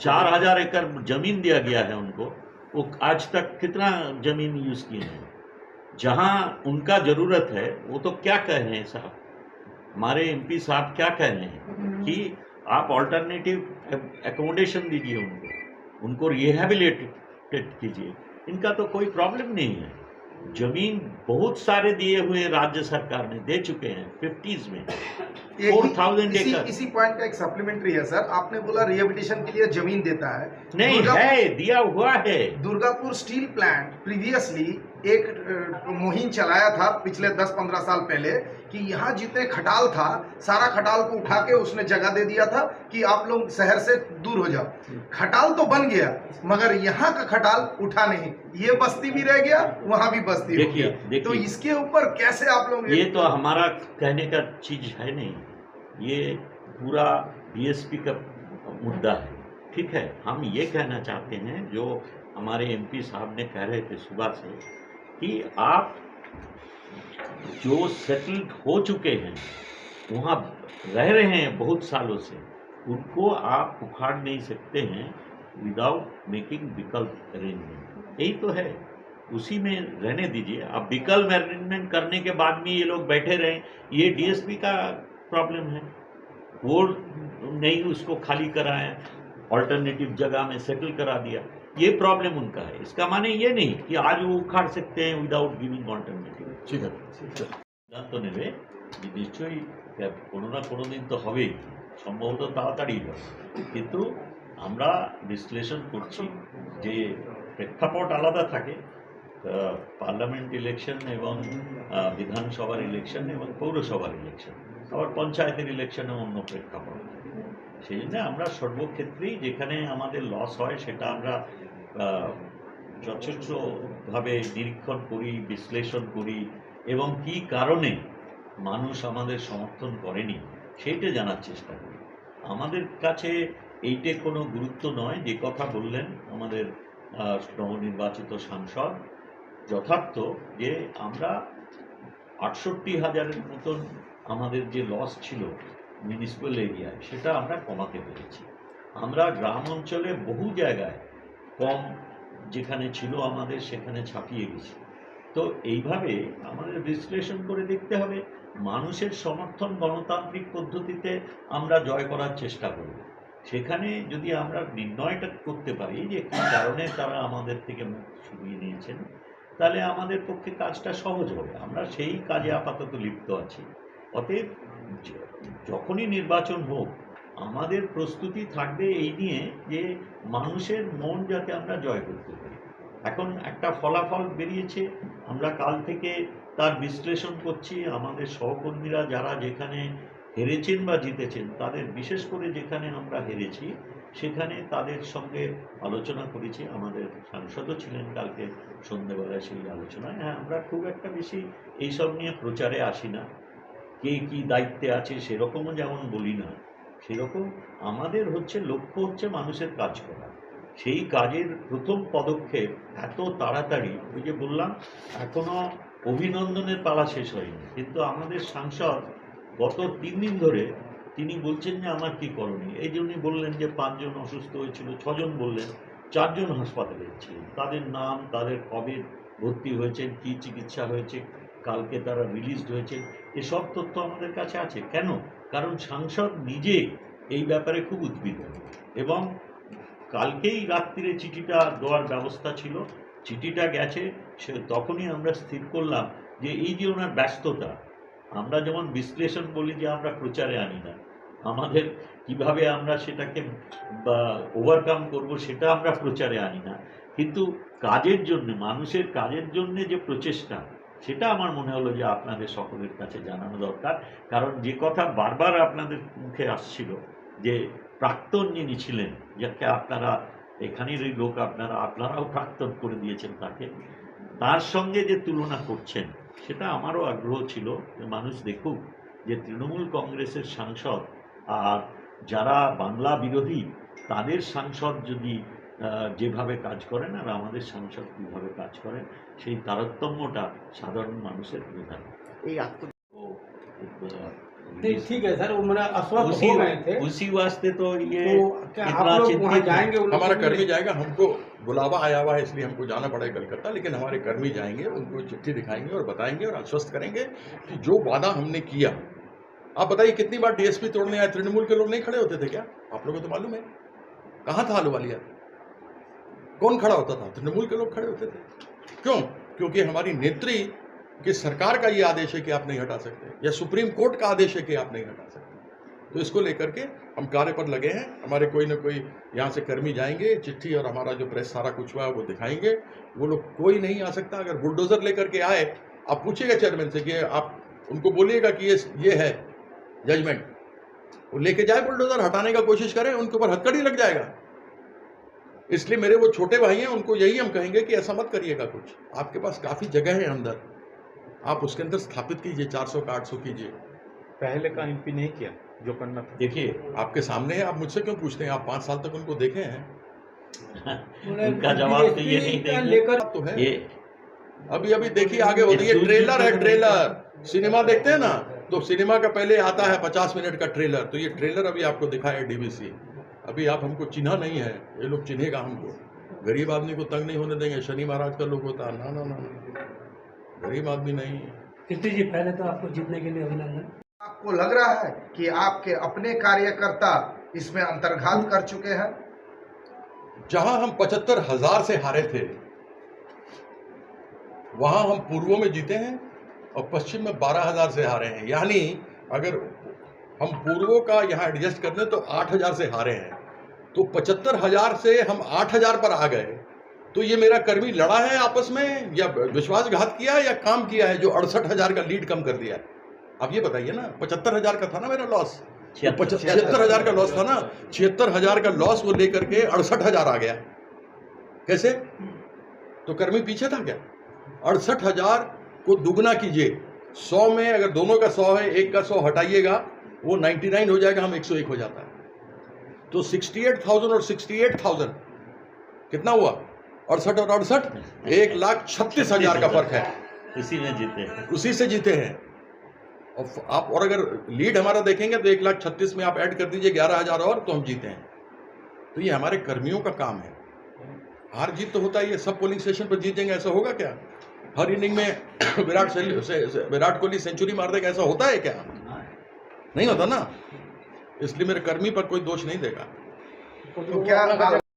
चार हज़ार एकड़ ज़मीन दिया गया है उनको वो आज तक कितना ज़मीन यूज़ किए हैं? जहाँ उनका ज़रूरत है वो तो क्या कह रहे हैं साहब? हमारे एमपी साहब क्या कह रहे हैं? कि आप ऑल्टरनेटिव एकोमोडेशन दीजिए उनको। उनको रिहेबिलिटेट कीजिए। इनका तो कोई प्रॉब्लम नहीं है। ज़मीन बहुत सारे दिए हुए राज्य सरकार ने दे चुके हैं फिफ्टीज में। फोर थाउज़ेंड इसी इसी पॉइंट का एक सप्लीमेंट्री है सर आपने बोला रिहेबिलिटेशन के लिए ज़मीन देता है। नहीं है दिया हुआ है। दुर्गापुर स्टील प्लांट प्रीवियसली एक मुहिम चलाया था पिछले 10-15 साल पहले कि यहाँ जितने खटाल था सारा खटाल को उठा के उसने जगह दे दिया था कि आप लोग शहर से दूर हो जाओ। खटाल तो बन गया मगर यहाँ का खटाल उठा नहीं। ये बस्ती भी रह गया वहाँ भी बस्ती देखिए। तो इसके ऊपर कैसे आप लोग ये तो हमारा कहने का चीज़ है नहीं। ये पूरा डीएसपी का मुद्दा है ठीक है? हम ये कहना चाहते हैं जो हमारे एमपी साहब ने कह रहे थे सुबह से कि आप जो सेटल्ड हो चुके हैं, वहाँ रह रहे हैं बहुत सालों से, उनको आप उखाड़ नहीं सकते हैं विदाउट मेकिंग विकल्प अरेंजमेंट यही तो है। उसी में रहने दीजिए। अब विकल्प अरेंजमेंट करने के बाद भी ये लोग बैठे रहें, ये डीएसपी का प्रॉब्लम है। वो नहीं उसको खाली कराएँ ऑल्टरनेटिव जगह में सेटल करा दिया। ये प्रॉब्लम उनका है इसका माने ये नहीं कि आज वो उखाड़ सकते हैं विदाउट गिविंग ऑल्टरनेटिव ঠিক আছে সিদ্ধান্ত নেবে যে নিশ্চয়ই কোনো না কোনো দিন তো হবেই সম্ভবত তাড়াতাড়ি হবে কিন্তু আমরা বিশ্লেষণ করছি যে প্রেক্ষাপট আলাদা থাকে পার্লামেন্ট ইলেকশন এবং আহ, বিধানসভার ইলেকশন এবং পৌরসভার ইলেকশন আবার পঞ্চায়েতের ইলেকশনে অন্য প্রেক্ষাপট থাকে সেই জন্য আমরা সর্বক্ষেত্রেই যেখানে আমাদের লস হয় সেটা আমরা আহ, যথেষ্টভাবে নিরীক্ষণ করি, বিশ্লেষণ করি এবং কি কারণে মানুষ আমাদের সমর্থন করেনি, সেইটা জানার চেষ্টা করি। আমাদের কাছে এইটে কোনো গুরুত্ব নয়, যে কথা বললেন আমাদের নবনির্বাচিত সাংসদ, যথার্থ যে আমরা আটষট্টি হাজারের মতন আমাদের যে লস ছিল মিউনিসিপ্যাল এরিয়ায় সেটা আমরা কমাতে পেরেছি। আমরা গ্রাম অঞ্চলে বহু জায়গায় কম যেখানে ছিল আমাদের, সেখানে ছাপিয়ে গেছে। তো এইভাবে আমাদের বিশ্লেষণ করে দেখতে হবে, মানুষের সমর্থন গণতান্ত্রিক পদ্ধতিতে আমরা জয় করার চেষ্টা করব। সেখানে যদি আমরা নির্ণয়টা করতে পারি যে কী কারণে তারা আমাদের থেকে মুখ সরিয়ে নিয়েছেন, তাহলে আমাদের পক্ষে কাজটা সহজ হবে। আমরা সেই কাজে আপাতত লিপ্ত আছি। অতএব যখনই নির্বাচন হোক আমাদের প্রস্তুতি থাকবে এই নিয়ে যে মানুষের মন যাতে আমরা জয় করতে পারি। এখন একটা ফলাফল বেরিয়েছে, আমরা কাল থেকে তার বিশ্লেষণ করছি, আমাদের সহকর্মীরা যারা যেখানে হেরেছেন বা জিতেছেন, তাদের বিশেষ করে যেখানে আমরা হেরেছি, সেখানে তাদের সঙ্গে আলোচনা করেছি। আমাদের সাংসদও ছিলেন কালকে সন্ধ্যেবেলায় সেই আলোচনায়। হ্যাঁ আমরা খুব একটা বেশি এইসব নিয়ে প্রচারে আসি না। কে কি দায়িত্বে আছে সেরকমও যেমন বলি না। সেরকম আমাদের হচ্ছে লক্ষ্য হচ্ছে মানুষের কাজ করা। সেই কাজের প্রথম পদক্ষেপ এত তাড়াতাড়ি, ওই যে বললাম, এখনও অভিনন্দনের পালা শেষ হয়নি। কিন্তু আমাদের সাংসদ গত তিন দিন ধরে তিনি বলছেন যে, আমার কি করণীয়? এই জন্যই বললেন যে, পাঁচজন অসুস্থ হয়েছিল, ছজন বললেন, চারজন হাসপাতালে ছিলেন। তাদের নাম, তাদের কবে ভর্তি হয়েছেন, কী চিকিৎসা হয়েছে কালকে তারা রিলিজড হয়েছে। এসব তথ্য আমাদের কাছে আছে। কেন? কারণ সাংসদ নিজে এই ব্যাপারে খুব উদ্বিগ্ন। এবং কালকেই রাত্রিরে চিঠিটা দেওয়ার ব্যবস্থা ছিল। চিঠিটা গেছে, সে তখনই আমরা স্থির করলাম যে এই যে ওনার ব্যস্ততা, আমরা যেমন বিশ্লেষণ বলি যে আমরা প্রচারে আনি না, আমাদের কীভাবে আমরা সেটাকে ওভারকাম করব সেটা আমরা প্রচারে আনি না। কিন্তু কাজের জন্য, মানুষের কাজের জন্য যে প্রচেষ্টা সেটা আমার মনে হলো যে আপনাদের সকলের কাছে জানানো দরকার। কারণ যে কথা বারবার আপনাদের মুখে আসছিল, যে প্রাক্তন যিনি ছিলেন, যাকে আপনারা এখানেরই লোক আপনারা, আপনারাও প্রাক্তন করে দিয়েছেন তাকে, তার সঙ্গে যে তুলনা করছেন, সেটা আমারও আগ্রহ ছিল মানুষ দেখুক যে তৃণমূল কংগ্রেসের সাংসদ আর যারা বাংলা বিরোধী, তাদের সাংসদ যদি যেভাবে কাজ করেন আর আমাদের সাংসদ কীভাবে কাজ করেন সেই তারতম্যটা সাধারণ মানুষের বোঝা এই আত্ম ও আহ, नहीं, ठीक है सर वो मेरा अस्वस्थ उसी हो गए थे उसी वास्ते तो ये तो क्या इतना आप लोग वहाँ चिंतित जाएंगे है उन लोगों हमारा को कर्मी जाएगा हमको बुलावा आया हुआ है इसलिए हमको जाना पड़ेगा कलकत्ता लेकिन हमारे कर्मी जाएंगे उनको चिट्ठी दिखाएंगे और बताएंगे और आश्वस्त करेंगे कि जो वादा हमने किया आप बताइए कितनी बार डीएसपी तोड़ने आए तृणमूल के लोग नहीं खड़े होते थे क्या आप लोगों को तो मालूम है कहाँ था आलूवालिया कौन खड़ा होता था? तृणमूल के लोग खड़े होते थे। क्यों? क्योंकि हमारी नेत्री कि सरकार का ये आदेश है कि आप नहीं हटा सकते या सुप्रीम कोर्ट का आदेश है कि आप नहीं हटा सकते तो इसको लेकर के हम कार्य पर लगे हैं। हमारे कोई ना कोई यहाँ से कर्मी जाएँगे, चिट्ठी और हमारा जो प्रेस सारा कुछ हुआ है वो दिखाएँगे। वो लोग कोई नहीं आ सकता। अगर बुलडोजर लेकर के आए, आप पूछिएगा चेयरमैन से कि आप उनको बोलिएगा कि ये ये है जजमेंट वो लेके जाए बुलडोजर, हटाने का कोशिश करें, उनके ऊपर हथकड़ी लग जाएगा। इसलिए मेरे वो छोटे भाई हैं उनको यही हम कहेंगे कि ऐसा मत करिएगा कुछ। आपके पास काफ़ी जगह है अंदर। आप उसके अंदर स्थापित कीजिए 400 का 800 कीजिए। पहले का एमपी नहीं किया जो करना था। देखिए आपके सामने है आप मुझसे क्यों पूछते हैं? आप पाँच साल तक उनको देखे हैं। उनका जवाब तो ये नहीं लेकर तो है। ये अभी अभी देखिए आगे हो रही है ट्रेलर है ट्रेलर। सिनेमा देखते हैं ना तो सिनेमा का पहले आता है पचास मिनट का ट्रेलर तो ये ट्रेलर अभी आपको दिखा है डीवीसी अभी आप हमको चिन्हा नहीं है ये लोग चिन्हेगा हमको। गरीब आदमी को तंग नहीं होने देंगे शनि महाराज का लोग होता। है ना ना ना ना। गरीब आदमी नहीं कीर्ति जी पहले तो आपको जीतने के लिए अभिनंदन। आपको लग रहा है कि आपके अपने कार्यकर्ता इसमें अंतर्घात कर चुके हैं? जहाँ हम पचहत्तर हज़ार से हारे थे वहाँ हम पूर्वों में जीते हैं और पश्चिम में बारह हज़ार से हारे हैं। यानी अगर हम पूर्वों का यहाँ एडजस्ट कर लें तो आठ हज़ार से हारे हैं। तो पचहत्तर हज़ार से हम आठ हज़ार पर आ गए। तो ये मेरा कर्मी लड़ा है आपस में या विश्वासघात किया या काम किया है जो अड़सठ हज़ार का लीड कम कर दिया है? अब ये बताइए ना पचहत्तर हज़ार का था ना मेरा लॉस छिहत्तर हज़ार का लॉस था ना छिहत्तर। हज़ार का लॉस वो लेकर के अड़सठ हज़ार आ गया। कैसे? तो कर्मी पीछे था क्या? अड़सठ हज़ार को दुगना कीजिए। सौ में अगर दोनों का सौ है एक का सौ हटाइएगा वो 99 हो जाएगा हम 101 हो जाता है। तो 68,000 और 68,000 कितना हुआ? अड़सठ और अड़सठ? एक लाख छत्तीस हज़ार का फ़र्क है। इसी में जीते हैं। उसी से जीते हैं। और आप और अगर लीड हमारा देखेंगे तो एक लाख छत्तीस में आप ऐड कर दीजिए ग्यारह हज़ार और तो हम जीते हैं। तो ये हमारे कर्मियों का काम है। हार जीत तो होता ही है। सब पोलिंग स्टेशन पर जीत जाएँगे ऐसा होगा क्या? हर इनिंग में विराट से- विराट कोहली सेंचुरी मार देगा ऐसा होता है क्या? नहीं होता ना? इसलिए मेरे कर्मी पर कोई दोष नहीं देगा। तो क्या आप